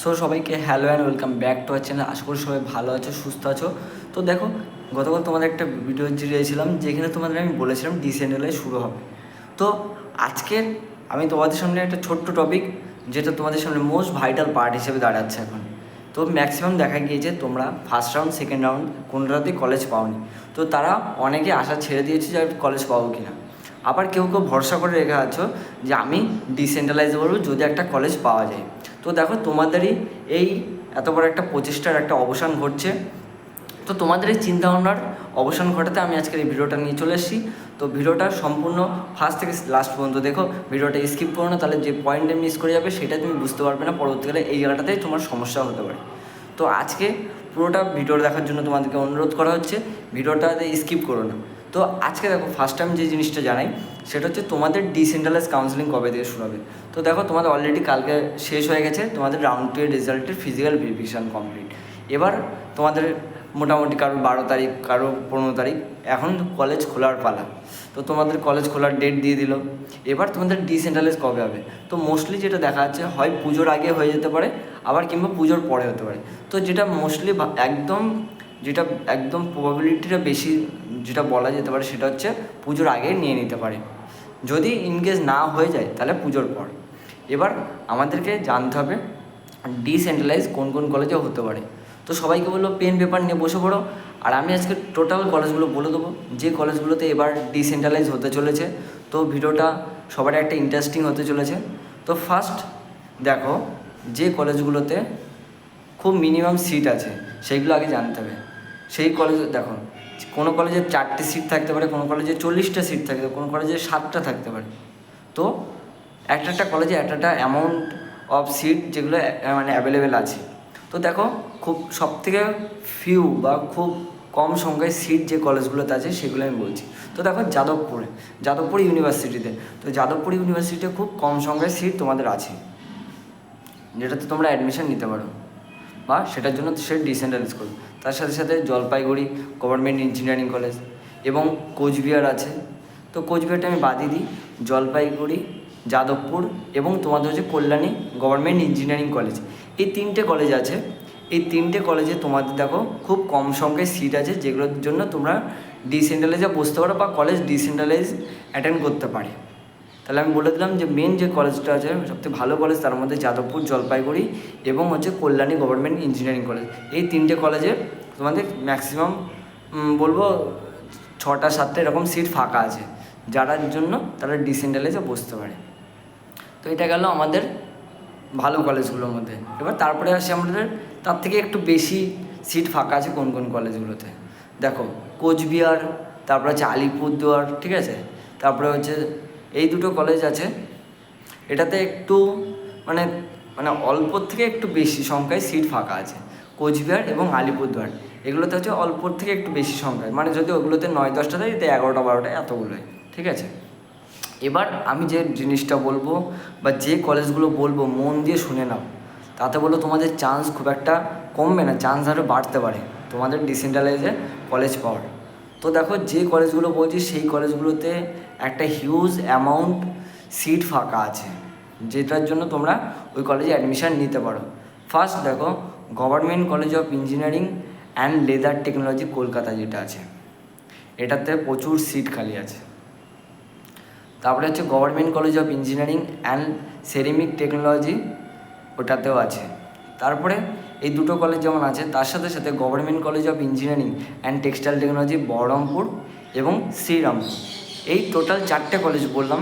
So সবাইকে hello and welcome back to our channel আশা করি সবাই ভালো আছো, সুস্থ আছো। তো দেখো, গতকাল তোমাদের একটা ভিডিও দিয়েছিলাম, যেখানে তোমাদের আমি বলেছিলাম ডিসেন্ডালাইজ শুরু হবে। তো আজকের আমি তোমাদের সামনে একটা ছোট্ট টপিক যেটা তোমাদের সামনে মোস্ট ভাইটাল পার্ট হিসেবে দাঁড়াচ্ছে এখন। তো ম্যাক্সিমাম দেখা গিয়েছে তোমরা ফার্স্ট রাউন্ড সেকেন্ড রাউন্ড কোনটাতেই কলেজ পাওনি। তো তারা অনেকে আশা ছেড়ে দিয়েছে যে কলেজ পাবো কিনা। আবার কেউ কেউ ভরসা করে রেখে আছো যে আমি ডিসেন্ট্রালাইজ করব যদি একটা কলেজ পাওয়া যায়। তো দেখো, তোমাদেরই এই এত বড় একটা প্রচেষ্টার একটা অবসান ঘটছে। তো তোমাদের এই চিন্তাভাবনার অবসান ঘটাতে আমি আজকের এই ভিডিওটা নিয়ে চলে এসেছি। তো ভিডিওটা সম্পূর্ণ ফার্স্ট থেকে লাস্ট পর্যন্ত দেখো, ভিডিওটা স্কিপ করো না, তাহলে যে পয়েন্টে মিস করে যাবে সেটা তুমি বুঝতে পারবে না, পরবর্তীকালে এই জায়গাটাতেই তোমার সমস্যা হতে পারে। তো আজকে পুরোটা ভিডিও দেখার জন্য তোমাদেরকে অনুরোধ করা হচ্ছে, ভিডিওটাতে স্কিপ করো না। তো আজকে দেখো ফার্স্ট টাইম যে জিনিসটা জানাই, সেটা হচ্ছে তোমাদের ডিসেন্ট্রালাইজ কাউন্সিলিং কবে থেকে শুরু হবে? তো দেখো, তোমাদের অলরেডি কালকে শেষ হয়ে গেছে, তোমাদের রাউন্ড টু এর রেজাল্টের ফিজিক্যাল ভেরিফিকেশান কমপ্লিট এবার তোমাদের মোটামুটি কারও বারো তারিখ, কারও পনেরো তারিখ, এখন কলেজ খোলার পালা। তো তোমাদের কলেজ খোলার ডেট দিয়ে দিল। এবার তোমাদের ডিসেন্ট্রালাইজ কবে হবে? তো মোস্টলি যেটা দেখা যাচ্ছে, হয় পুজোর আগে হয়ে যেতে পারে, আবার কিংবা পুজোর পরে হতে পারে। তো যেটা মোস্টলি একদম যেটা একদম প্রবাবিলিটিটা বেশি যেটা বলা যেতে পারে সেটা হচ্ছে পুজোর আগে নিয়ে নিতে পারে। যদি ইনকেস না হয়ে যায় তাহলে পুজোর পর। এবার আমাদেরকে জানতে হবে ডিসেন্ট্রালাইজ কোন কোন কলেজে হতে পারে। তো সবাইকে বলল পেন পেপার নিয়ে বসে পড়ো। আর আমি আজকে টোটাল কলেজগুলো বলে দেবো। যে কলেজগুলোতে এবার ডিসেন্ট্রালাইজ হতে চলেছে। তো ভিডিওটা সবার একটা ইন্টারেস্টিং হতে চলেছে। তো ফার্স্ট দেখো, যে কলেজগুলোতে খুব মিনিমাম সিট আছে, সেইগুলো আগে জানতে হবে। সেই কলেজে দেখো, কোনো কলেজে চারটে সিট থাকতে পারে, কোনো কলেজে চল্লিশটা সিট থাকতে পারে, কোনো কলেজে সাতটা থাকতে পারে। তো একটা একটা কলেজে একটা একটা অ্যামাউন্ট অফ সিট যেগুলো মানে অ্যাভেলেবেল আছে। তো দেখো, খুব সব থেকে ফিউ বা খুব কম সংখ্যায় সিট যে কলেজগুলোতে আছে, সেগুলো আমি বলছি। তো দেখো, যাদবপুরে, যাদবপুর ইউনিভার্সিটিতে তো যাদবপুর ইউনিভার্সিটিতে খুব কম সংখ্যায় সিট তোমাদের আছে। যেটাতে তোমরা অ্যাডমিশন নিতে পারো। বা সেটার জন্য সে ডিসেন্ট্রালাইজ করবে তার সাথে সাথে জলপাইগুড়ি গভর্নমেন্ট ইঞ্জিনিয়ারিং কলেজ এবং কোচবিহার আছে। তো কোচবিহারটা আমি বাদই দিই। জলপাইগুড়ি, যাদবপুর এবং তোমাদের হচ্ছে কল্যাণী গভর্নমেন্ট ইঞ্জিনিয়ারিং কলেজ এই তিনটে কলেজ আছে। এই তিনটে কলেজে তোমাদের দেখো খুব কম সংখ্যায় সিট আছে যেগুলোর জন্য তোমরা ডিসেন্ট্রালাইজে বসতে পারো বা কলেজ ডিসেন্ট্রালাইজ অ্যাটেন্ড করতে পারে। তাহলে আমি বলে দিলাম যে মেন যে কলেজটা আছে, সবথেকে ভালো কলেজ তার মধ্যে যাদবপুর, জলপাইগুড়ি এবং হচ্ছে কল্যাণী গভর্নমেন্ট ইঞ্জিনিয়ারিং কলেজ এই তিনটে কলেজে তোমাদের ম্যাক্সিমাম বলব ছটা, সাতটা এরকম সিট ফাঁকা আছে। যারার জন্য তারা ডিসেন্ট্রালাইজে বসতে পারে। তো এটা গেল আমাদের ভালো কলেজগুলোর মধ্যে। এবার তারপরে আসে আমাদের, তার থেকে একটু বেশি সিট ফাঁকা আছে কোন কোন কলেজগুলোতে দেখো, কোচবিহার, তারপরে হচ্ছে আলিপুরদুয়ার, ঠিক আছে? তারপরে হচ্ছে এই দুটো কলেজ আছে। এটাতে একটু মানে মানে অল্পর থেকে একটু বেশি সংখ্যায় সিট ফাঁকা আছে। কোচবিহার এবং আলিপুরদুয়ার, এগুলোতে হচ্ছে অল্পর থেকে একটু বেশি সংখ্যায়। মানে যদি ওগুলোতে নয় দশটা থাকে এগারোটা, বারোটা এতগুলোই ঠিক আছে? এবার আমি যে জিনিসটা বলব বা যে কলেজগুলো বলব, মন দিয়ে শুনে নাও। তাতে বলো তোমাদের চান্স খুব একটা কমবে না চান্স আরও বাড়তে পারে। তোমাদের ডিসেন্ট্রালাইজে কলেজ পাওয়ার তো দেখো যে কলেজগুলো বলছি, সেই কলেজগুলোতে একটা হিউজ অ্যামাউন্ট সিট ফাঁকা আছে, যেটার জন্য তোমরা ওই কলেজে অ্যাডমিশান নিতে পারো। ফার্স্ট দেখো government college of engineering and leather technology Kolkata যেটা আছে, এটাতে প্রচুর সিট খালি আছে। তারপরে হচ্ছে government college of engineering and ceramic technology ওটাতেও আছে। তারপরে এই দুটো কলেজ যেমন আছে, তার সাথে সাথে government college of engineering and textile technology Baharampur এবং শ্রীরামপুর। এই টোটাল চারটে কলেজ বললাম,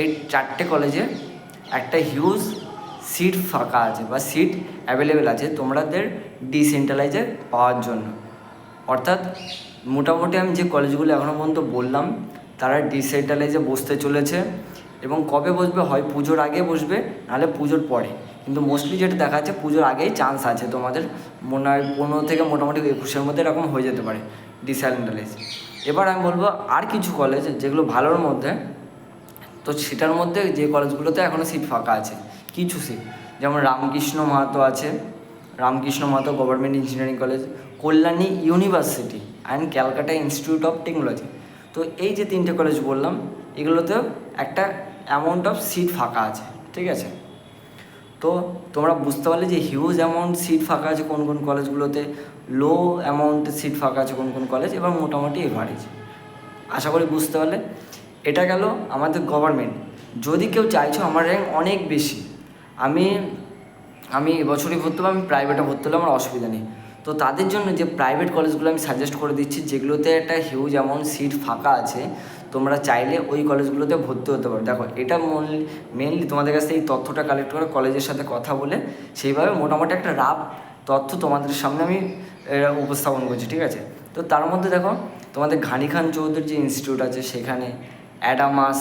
এই চারটে কলেজে একটা হিউজ সিট ফাঁকা আছে বা সিট অ্যাভেলেবেল আছে তোমাদের ডিসেন্ট্রালাইজে পাওয়ার জন্য। অর্থাৎ মোটামুটি আমি যে কলেজগুলো এখনও পর্যন্ত বললাম, তারা ডিসেন্ট্রালাইজে বসতে চলেছে এবং কবে বসবে? হয় পুজোর আগে বসবে, নাহলে পুজোর পরে। কিন্তু মোস্টলি যেটা দেখা যাচ্ছে পুজোর আগেই চান্স আছে তোমাদের। মনে হয় পনেরো থেকে মোটামুটি একুশের মধ্যে এরকম হয়ে যেতে পারে ডিসেন্ট্রালাইজ এবার আমি বলব আর কিছু কলেজ যেগুলো ভালোর মধ্যে, তো সেটার মধ্যে যে কলেজগুলোতে এখনও সিট ফাঁকা আছে, কিছু সিট যেমন রামকৃষ্ণ মাহাতো আছে, Ramkrishna Mahato government engineering college Kalyani university and Calcutta institute of technology তো এই যে তিনটে কলেজ বললাম, এগুলোতেও একটা অ্যামাউন্ট অফ সিট ফাঁকা আছে, ঠিক আছে? তো তোমরা বুঝতে পারলে যে হিউজ অ্যামাউন্ট সিট ফাঁকা আছে কোন কোন কলেজগুলোতে লো অ্যামাউন্টের সিট ফাঁকা আছে কোন কোন কলেজ এবং মোটামুটি এভারেজ আশা করি বুঝতে পারলে। এটা গেল আমাদের গভর্নমেন্ট যদি কেউ চাইছো আমার র্যাঙ্ক অনেক বেশি, আমি আমি এবছরই ভর্তি হব, আমি প্রাইভেটে ভর্তি হলে আমার অসুবিধা নেই। তো তাদের জন্য যে প্রাইভেট কলেজগুলো আমি সাজেস্ট করে দিচ্ছি, যেগুলোতে একটা হিউজ অ্যামাউন্ট সিট ফাঁকা আছে তোমরা চাইলে ওই কলেজগুলোতে ভর্তি হতে পারো। দেখো, এটা মেনলি তোমাদের কাছ এই তথ্যটা কালেক্ট করে কলেজের সাথে কথা বলে সেইভাবে মোটামুটি একটা রাফ তথ্য তোমাদের সামনে আমি উপস্থাপন করছি, ঠিক আছে? তো তার মধ্যে দেখো, তোমাদের ঘানি খান যে ইনস্টিটিউট আছে সেখানে অ্যাডামাস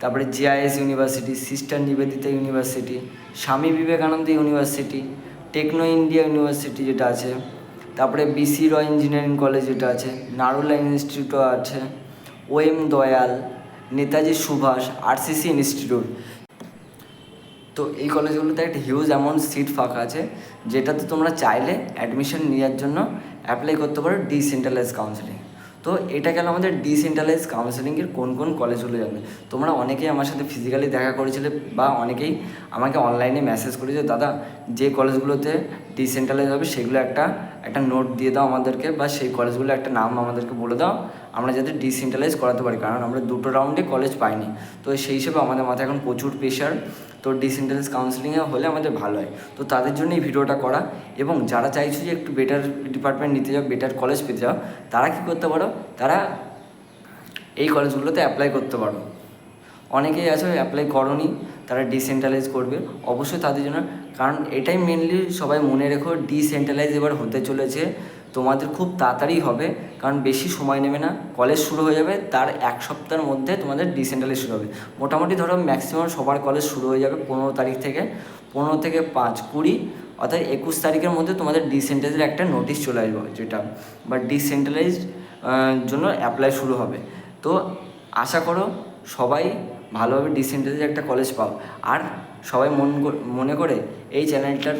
তারপরে GIS university sister Nivedita university Swami Vivekananda university Techno India university যেটা আছে, তারপরে বিসি রয় ইঞ্জিনিয়ারিং কলেজ যেটা আছে নারুলা ইনস্টিটিউটও আছে OM Dayal, Netaji Subhash RCC institute. তো এই কলেজগুলোতে একটা হিউজ অ্যামাউন্ট সিট ফাঁকা আছে, যেটাতে তোমরা চাইলে অ্যাডমিশন নেওয়ার জন্য অ্যাপ্লাই করতে পারো ডিসেন্ট্রালাইজ কাউন্সিলিং তো এটা গেল আমাদের ডিসেন্ট্রালাইজ কাউন্সিলিংয়ের কোন কোন কলেজগুলো যাবে? তোমরা অনেকেই আমার সাথে ফিজিক্যালি দেখা করেছিলে বা অনেকেই আমাকে অনলাইনে মেসেজ করেছে, দাদা, যে কলেজগুলোতে ডিসেন্ট্রালাইজ হবে, সেগুলো একটা একটা নোট দিয়ে দাও আমাদেরকে বা সেই কলেজগুলো একটা নাম আমাদেরকে বলে দাও আমরা যাতে ডিসেন্ট্রালাইজ করাতে পারি, কারণ আমরা দুটো রাউন্ডে কলেজ পাইনি। তো সেই হিসেবে আমাদের মাথায় এখন প্রচুর প্রেশার তো ডিসেন্ট্রালাইজ কাউন্সিলিংয়ে হলে আমাদের ভালো হয়। তো তাদের জন্য এই ভিডিওটা করা। এবং যারা চাইছো যে একটু বেটার ডিপার্টমেন্ট নিতে যাও বেটার কলেজ পেতে যাও, তারা কী করতে পারো? তারা এই কলেজগুলোতে অ্যাপ্লাই করতে পারো। অনেকেই আছে অ্যাপ্লাই করনি, তারা ডিসেন্ট্রালাইজ করবে। অবশ্যই তাদের জন্য, কারণ এটাই মেনলি সবাই মনে রেখো ডিসেন্ট্রালাইজ এবার হতে চলেছে। তোমাদের খুব তাড়াতাড়ি হবে, কারণ বেশি সময় নেবে না। কলেজ শুরু হয়ে যাবে, তার এক সপ্তাহের মধ্যে তোমাদের ডিসেন্ট্রালাইজ শুরু হবে। মোটামুটি ধরো ম্যাক্সিমাম সবার কলেজ শুরু হয়ে যাবে পনেরো তারিখ থেকে। পনেরো থেকে পাঁচ কুড়ি, অর্থাৎ একুশ তারিখের মধ্যে তোমাদের ডিসেন্ট্রালাইজের একটা নোটিশ চলে আসবে যেটা। বা ডিসেন্ট্রালাইজ জন্য অ্যাপ্লাই শুরু হবে। তো আশা করো সবাই ভালোভাবে ডিসেন্ট্রালাইজ একটা কলেজ পাও। আর সবাই মন মনে করে এই চ্যানেলটার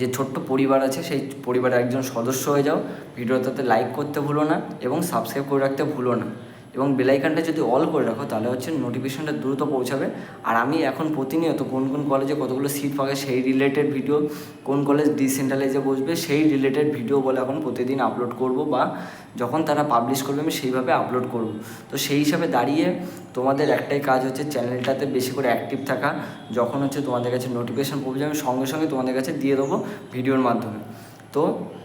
যে ছোট্ট পরিবার আছে, সেই পরিবারের একজন সদস্য হয়ে যাও। ভিডিওটাতে লাইক করতে ভুলো না এবং সাবস্ক্রাইব করে রাখতে ভুলো না। এবং বেলাইকানটা যদি অল করে রাখো, তাহলে হচ্ছে নোটিফিকেশনটা দ্রুত পৌঁছাবে। আর আমি এখন প্রতিনিয়ত কোন কোন কলেজে কতগুলো সিট পাবে সেই রিলেটেড ভিডিও কোন কলেজ ডিসেন্ট্রালাইজে বসবে, সেই রিলেটেড ভিডিও বলে এখন প্রতিদিন আপলোড করব বা যখন তারা পাবলিশ করবে, আমি সেইভাবে আপলোড করব। তো সেই হিসাবে দাঁড়িয়ে তোমাদের একটাই কাজ হচ্ছে চ্যানেলটাতে বেশি করে অ্যাক্টিভ থাকা। যখন হচ্ছে তোমাদের কাছে নোটিফিকেশান পৌঁছে আমি সঙ্গে সঙ্গে তোমাদের কাছে দিয়ে দেবো ভিডিওর মাধ্যমে। তো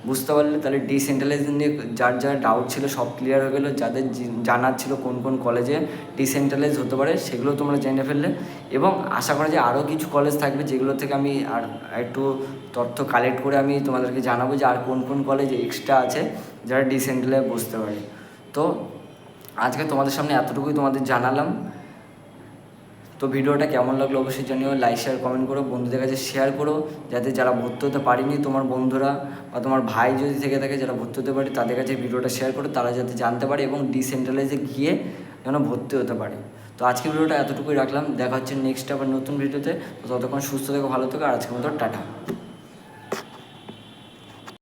বুঝতে পারলে তাহলে ডিসেন্ট্রালাইজ নিয়ে যার যার ডাউট ছিল সব ক্লিয়ার হয়ে গেলো। যাদের জানার ছিল কোন কোন কলেজে ডিসেন্ট্রালাইজ হতে পারে, সেগুলো তোমরা জেনে ফেললে। এবং আশা করা যে আরও কিছু কলেজ থাকবে যেগুলো থেকে আমি আর একটু তথ্য কালেক্ট করে আমি তোমাদেরকে জানাব যে আর কোন কোন কলেজ এক্সট্রা আছে যারা ডিসেন্ট্রালাইজ বসতে পারে। তো আজকে তোমাদের সামনে এতটুকুই তোমাদের জানালাম। তো ভিডিওটা কেমন লাগল অবশ্যই জানিও লাইক শেয়ার কমেন্ট করো, বন্ধুদের কাছে শেয়ার করো, যাতে যারা ভর্তি হতে পারেনি তোমার বন্ধুরা বা তোমার ভাই যদি থেকে থাকে যারা ভর্তি হতে পারে তাদের কাছে ভিডিওটা শেয়ার করো, তারা যাতে জানতে পারে এবং ডিসেন্ট্রালাইজে গিয়ে যেন ভর্তি হতে পারে। তো আজকে ভিডিওটা এতটুকুই রাখলাম, দেখা হচ্ছে নেক্সট আবার নতুন ভিডিওতে ততক্ষণ সুস্থ থেকো, ভালো থেকো, আর আজকের মতো টাটা।